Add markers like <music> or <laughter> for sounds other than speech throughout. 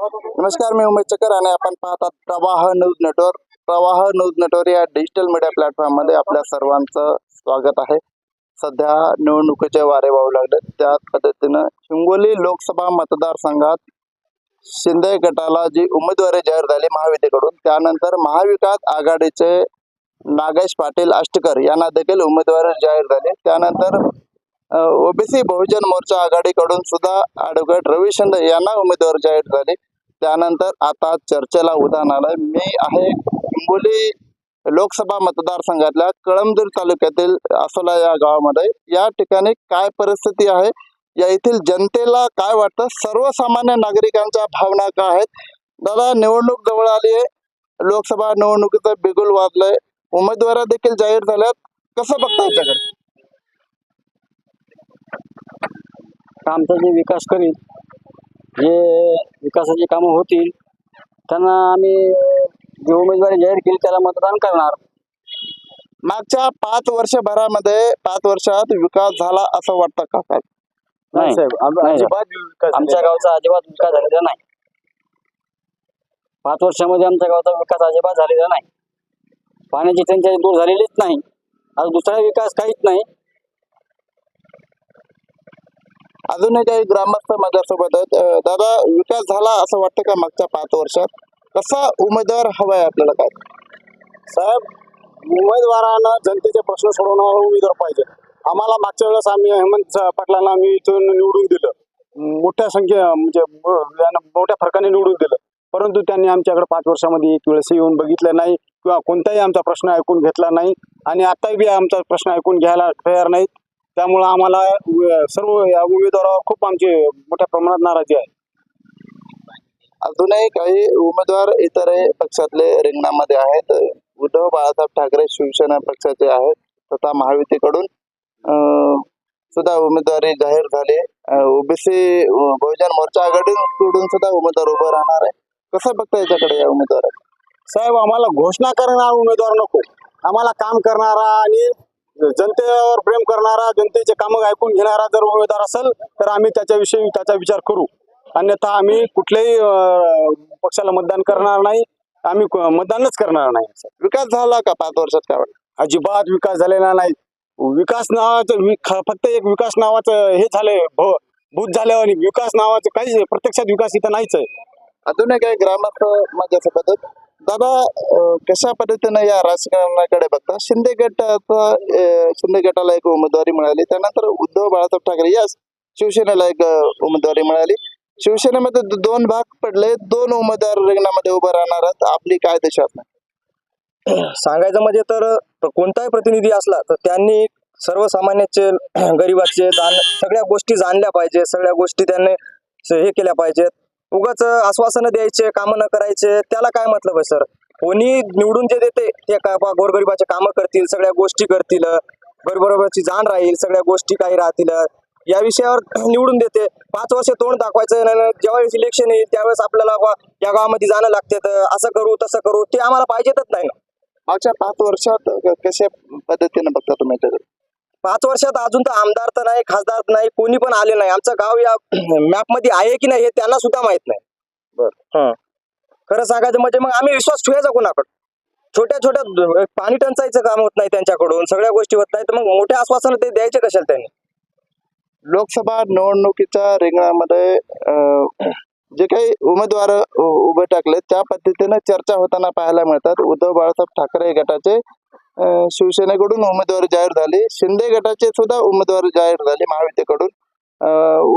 नमस्कार मी उमेश चकर आणि आपण पाहतात Pravah news network. Pravah news network या डिजिटल मीडिया प्लॅटफॉर्ममध्ये आपल्या सर्वांचं स्वागत आहे. सध्या निवडणुकीचे वारे वाहू लागले त्या पद्धतीनं हिंगोली लोकसभा मतदारसंघात शिंदे गटाला जी उमेदवारी जाहीर झाली महाविद्याकडून त्यानंतर महाविकास आघाडीचे नागेश पाटील आष्टकर यांना देखील उमेदवारी जाहीर झाली. त्यानंतर ओबीसी बहुजन मोर्चा आघाडीकडून सुद्धा ॲडव्होकेट रवी शिंदे यांना उमेदवार जाहीर झाले. त्यानंतर आता चर्चेला उदाहरण आलंय मी आहे हिंगोली लोकसभा मतदारसंघातल्या कळमदूर तालुक्यातील असोला या गावामध्ये. या ठिकाणी काय परिस्थिती आहे? या येथील जनतेला काय वाटतं? सर्वसामान्य नागरिकांच्या भावना काय आहेत? दादा निवडणूक जवळ आली आहे. लोकसभा निवडणुकीचं बिगुल वाजलंय. उमेदवार देखील जाहीर झाल्यात. कसं बघता याच्याकडे आमचा जे विकास करील जे विकासाची कामं होतील त्यांना आम्ही जे उमेदवारी जाहीर केली त्याला मतदान करणार. मागच्या पाच वर्षभरामध्ये पाच वर्षात विकास झाला असं वाटतं का काय नाही. नाही. आमच्या गावचा अजिबात विकास झालेला नाही. पाच वर्षामध्ये आमच्या गावचा विकास अजिबात झालेला नाही. पाण्याची टंचाई दूर झालेलीच नाही. आज दुसरा विकास काहीच नाही. अजूनही काही ग्रामस्थ माझ्यासोबत आहेत. दादा विकास झाला असं वाटतं का मागच्या पाच वर्षात? कसा उमेदवार हवाय आपल्याला काय? साहेब उमेदवारांना जनतेचे प्रश्न सोडवणारा उमेदवार पाहिजे. आम्हाला मागच्या वेळेस आम्ही हेमंत पाटलांना आम्ही इथून निवडून दिलं. मोठ्या संख्ये म्हणजे मोठ्या फरकाने निवडून दिलं. परंतु त्यांनी आमच्याकडे पाच वर्षामध्ये एक वेळेस येऊन बघितलं नाही किंवा कोणताही आमचा प्रश्न ऐकून घेतला नाही. आणि आताही बी आमचा प्रश्न ऐकून घ्यायला तयार नाहीत. त्यामुळं आम्हाला सर्व या उमेदवारावर खूप आमची मोठ्या प्रमाणात नाराजी आहे. अजूनही काही उमेदवार इतरही पक्षातले रिंगणामध्ये आहेत. उद्धव बाळासाहेब ठाकरे शिवसेना पक्षाचे आहेत. तथा महायुतीकडून सुद्धा उमेदवारी जाहीर झाली ओबीसी बहुजन मोर्चा आघाडीकडून सुद्धा उमेदवार उभं राहणार आहे. कसं बघता याच्याकडे या उमेदवार साहेब आम्हाला घोषणा करणारा उमेदवार नको. आम्हाला काम करणारा आणि जनतेवर प्रेम करणारा जनतेचे कामं ऐकून घेणारा जर उमेदवार असेल तर आम्ही त्याच्याविषयी त्याचा विचार करू. अन्यथा आम्ही कुठल्याही पक्षाला मतदान करणार नाही. आम्ही मतदानच करणार नाही. विकास झाला का पाच वर्षात काय वाटतं अजिबात विकास झालेला नाही. विकास नावाचं फक्त एक विकास नावाचं हे झालंय भूत झाल्यावर आणि विकास नावाचं काहीच नाही. प्रत्यक्षात विकास इथं नाहीच आहे. अजूनही काही ग्रामस्थ माझ्यासोबत आहेत. दादा अं, कशा पद्धतीने या राजकारणाकडे बघता? शिंदे गटाचा अं, शिंदे गटाला एक उमेदवारी मिळाली. त्यानंतर उद्धव बाळासाहेब ठाकरे या शिवसेनेला एक अं, उमेदवारी मिळाली. शिवसेनेमध्ये दो- दोन भाग पडले. दोन उमेदवार रिंगणामध्ये उभं राहणार आहेत. आपली काय दिशा असणार सांगायचं म्हणजे तर कोणताही प्रतिनिधी असला तर त्यांनी सर्वसामान्याचे <clears throat> गरिबाचे जाण सगळ्या गोष्टी जाणल्या पाहिजे सगळ्या गोष्टी त्यांनी स- हे केल्या पाहिजेत. उगाच आश्वासनं द्यायचे कामं न करायचे. त्याला काय म्हटलं पाहिजे सर? कोणी निवडून जे देते ते का बा गोरगरिबाचे कामं करतील सगळ्या गोष्टी करतील गरीबरोबरची जाण राहील सगळ्या गोष्टी काही राहतील. या विषयावर <clears throat> निवडून देते. पाच वर्ष तोंड दाखवायचं ज्यावेळेस इलेक्शन येईल त्यावेळेस आपल्याला बा या गावामध्ये जाणं लागते. असं करू तसं करू ते आम्हाला पाहिजेतच नाही ना. मागच्या पाच वर्षात कशा पद्धतीने बघता तुम्ही याच्याकडे? पाच वर्षात अजून तर आमदार तर नाही खासदार नाही कोणी पण आले नाही. आमचं गाव या <clears throat> मॅपमध्ये आहे की नाही हे त्यांना सुद्धा माहीत नाही. बर. खरं सांगायचं म्हणजे मग आम्ही विश्वास ठेवायचा कोणाकडे? छोट्या छोट्या पाणी टंचाईचं काम होत नाही त्यांच्याकडून सगळ्या गोष्टी होत नाही तर मग मोठ्या आश्वासन ते द्यायचे कशाला त्यांनी? लोकसभा निवडणुकीच्या रिंगणामध्ये जे काही उमेदवार उभे टाकले त्या पद्धतीने चर्चा होताना पाहायला मिळतात. उद्धव बाळासाहेब ठाकरे गटाचे शिवसेनेकडून उमेदवारी जाहीर झाली. शिंदे गटाचे सुद्धा उमेदवारी जाहीर झाली महायुतीकडून.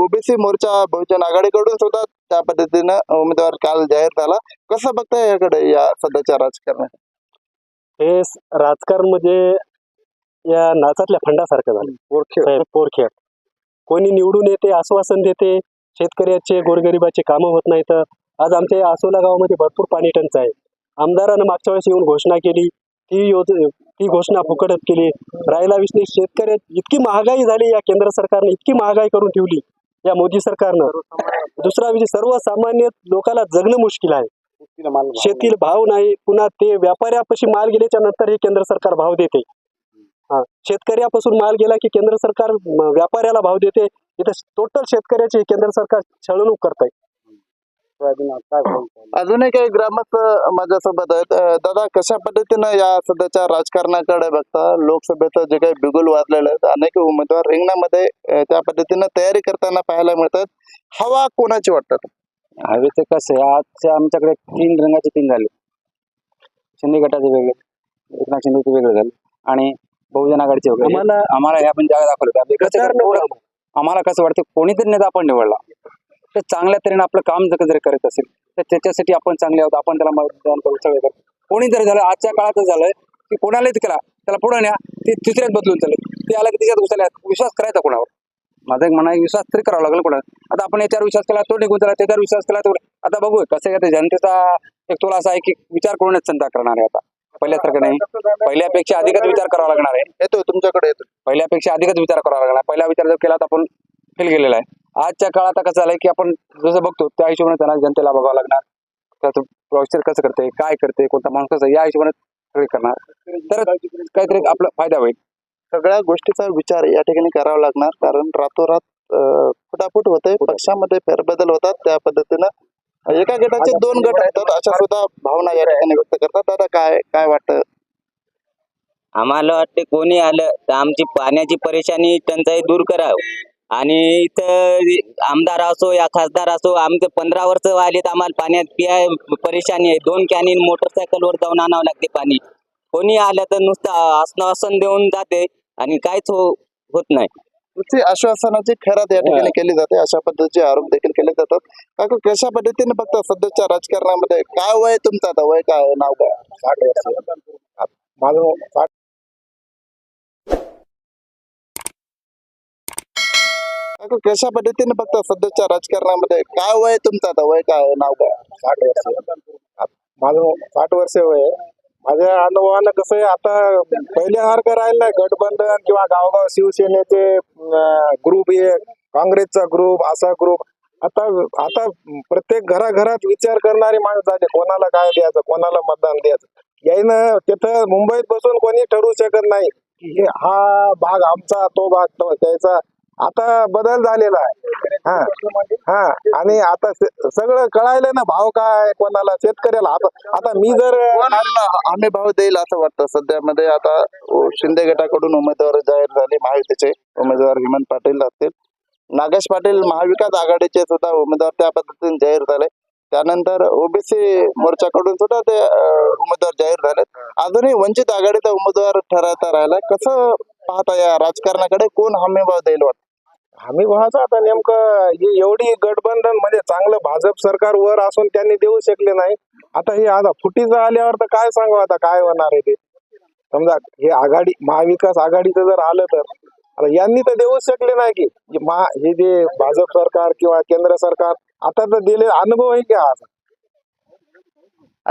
ओबीसी मोर्चा बहुजन आघाडीकडून सुद्धा त्या पद्धतीनं उमेदवार काल जाहीर झाला. कसं बघताय याकडे या सध्याच्या राजकारणात? हे राजकारण म्हणजे या नाचातल्या फंडासारखं झालं. पोरखेड. कोणी निवडून येते आश्वासन देते शेतकऱ्याचे गोरगरिबाचे कामं होत नाहीत. आज आमच्या या आसोला गावामध्ये भरपूर पाणी टंचाई आहे. आमदारानं मागच्या वेळेस येऊन घोषणा केली ती योज ही घोषणा फुकटच केली. राहिला विषय शेतकऱ्या इतकी महागाई झाली या केंद्र सरकारने इतकी महागाई करून ठेवली या मोदी सरकारनं. दुसरा विषय सर्वसामान्य लोकांना जगणं मुश्किल आहे. शेतील भाव नाही पुन्हा ते व्यापाऱ्यापाशी माल गेल्याच्यानंतर हे केंद्र सरकार भाव देते. हा शेतकऱ्यापासून माल गेला की केंद्र सरकार व्यापाऱ्याला भाव देते. इथं टोटल शेतकऱ्याची केंद्र सरकार छळवणूक करत आहे सोयाबीन भाव अजूनही काही ग्रामस्थ माझ्यासोबत आहेत. अं, दादा कशा पद्धतीनं या सध्याच्या राजकारणाकडे बघता? लोकसभेचं जे काही बिगुल वाजलेलं आहे अनेक उमेदवार रिंगणामध्ये अं, त्या पद्धतीनं तयारी करताना पाहायला मिळतात. हवा कोणाची वाटतात? हवेचं कसं आहे? आजच्या आमच्याकडे तीन रंगाचे तीन झाले. शिंदे गटाचे वेगळे एकनाथ शिंदेचे वेगळे झाले. आणि बहुजन आघाडीचे वेगळे आम्हाला आम्हाला ह्या पण जागा करतो? आम्हाला कसं वाटतं? कोणीतरी नेता आपण निवडला. तर चांगल्या तऱ्हेने आपलं काम जर जरी करत असेल तर त्याच्यासाठी आपण चांगले आहोत. आपण त्याला मतदान करू सगळं करू कोणी जरी झालं आजच्या काळात झालंय की कोणालाच केला त्याला पुढे न्या ते तिसऱ्यात बदलून चालेल. ते आलं की त्याच्यात घुसल्या विश्वास करायचा कोणावर? माझा एक म्हणा विश्वास तरी करावा लागेल कोणा आता आपण याच्यावर विश्वास केला तो निघून चला त्याच्यावर विश्वास केला तो आता बघू कसं आहे का ते जनतेचा एक तोला असा आहे की विचार करूनच चिंता करणार आहे आता. पहिल्यासारखं नाही. पहिल्यापेक्षा अधिकच विचार करावा लागणार आहे. येतो तुमच्याकडे येतो पहिल्यापेक्षा अधिकच विचार करावा लागणार. पहिला विचार जर केला तर आपण फेल गेलेला आहे. आजच्या काळात आता कसं झालंय की आपण जसं बघतो त्या हिशोबाने त्यांना जनतेला बघावं लागणार. त्याचं प्रोसेस कसं करते काय करते कोणता माणूस कसं या हिशोबाने सगळे करणार. तर काहीतरी आपला फायदा होईल. सगळ्या गोष्टीचा विचार या ठिकाणी करावा लागणार कारण रातोरात अं, फटाफट होते पक्षामध्ये फेरबदल होतात त्या पद्धतीनं. एका गटाचे दोन गट होतात अशा सुद्धा भावना या ठिकाणी व्यक्त करतात. दादा काय काय वाटतं? आम्हाला वाटते कोणी आलं तर आमची पाण्याची परेशानी टंचाई दूर करावं. आणि इथं आमदार असो या खासदार असो आमचे पंधरा वर्ष आलेत आम्हाला पाण्यात पियाय परेशानी आहे. दोन कॅनिन मोटरसायकलवर जाऊन आणावं लागते पाणी. कोणी आलं तर नुसतं आश्वासन देऊन जाते आणि काहीच हो होत नाही. नुसती आश्वासनाची खैरात या ठिकाणी केली जाते. अशा पद्धतीचे आरोप देखील केले जातात. काका कशा पद्धतीने बघता सध्याच्या राजकारणामध्ये काय वय तुमचं आता? वय काय? नाव काय? साठ वर्ष. माझं साठ काका कशा पद्धतीने बघता सध्याच्या राजकारणामध्ये काय वय तुमचं आता? वय काय आहे? नाव काय? साठ वर्ष. माझं साठ वर्ष वय आहे. माझ्या अनुभवानं कसं आहे आता पहिल्यासारखं राहिलं नाही. गठबंधन किंवा गावगाव शिवसेनेचे ग्रुप हे काँग्रेसचा ग्रुप असा ग्रुप आता आता प्रत्येक घराघरात विचार करणारे माणूस झाले कोणाला काय द्यायचं? कोणाला मतदान द्यायचं? यायनं तिथं मुंबईत बसून कोणी ठरवू शकत नाही. की हे हा भाग आमचा तो भाग तो त्याचा आता बदल झालेला आहे. हा. हा. आणि आता सगळं कळायलं ना भाव काय कोणाला शेतकऱ्याला. आता आता मी जर आम्ही भाव देईल असं वाटतं सध्यामध्ये. आता शिंदे गटाकडून उमेदवार जाहीर झाले महायुतीचे उमेदवार हेमंत पाटील असतील. नागेश पाटील महाविकास आघाडीचे सुद्धा उमेदवार त्या पद्धतीने जाहीर झाले. त्यानंतर ओबीसी मोर्चाकडून सुद्धा ते उमेदवार जाहीर झालेत. अजूनही वंचित आघाडीचा उमेदवार ठरवता राहिला कसं पाहता या राजकारणाकडे कोण हमीभाव देईल वाटतं? हमी आता नेमकं हे एवढी गठबंधन म्हणजे चांगलं भाजप सरकार वर असून त्यांनी देऊ शकले नाही. आता हे आता फुटीचं आल्यावर तर काय सांगू आता? काय होणार आहे ते? समजा हे आघाडी महाविकास आघाडीचं जर आलं तर आता यांनी तर देऊच शकले नाही की. महा हे जे भाजप सरकार किंवा केंद्र सरकार आता तर दिले अनुभव आहे की आज?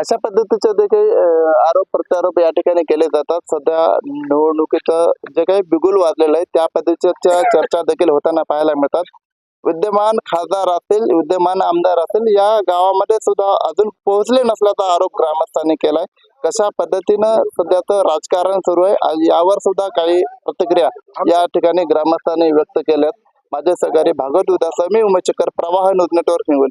अशा पद्धतीचे देखील काही आरोप प्रत्यारोप या ठिकाणी केले जातात. सध्या निवडणुकीचं जे काही बिगुल वाजलेलं आहे त्या पद्धतीच्या चर्चा देखील होताना पाहायला मिळतात. विद्यमान खासदार असतील विद्यमान आमदार असतील या गावामध्ये सुद्धा अजून पोहोचले नसल्याचा आरोप ग्रामस्थांनी केलाय. कशा पद्धतीनं सध्याचं राजकारण सुरू आहे आणि यावर सुद्धा काही प्रतिक्रिया या ठिकाणी ग्रामस्थांनी व्यक्त केल्यात. माझे सहकारी भागवत उदास मी उमेशकर प्रवाह न्यूज नेटवर्क निवड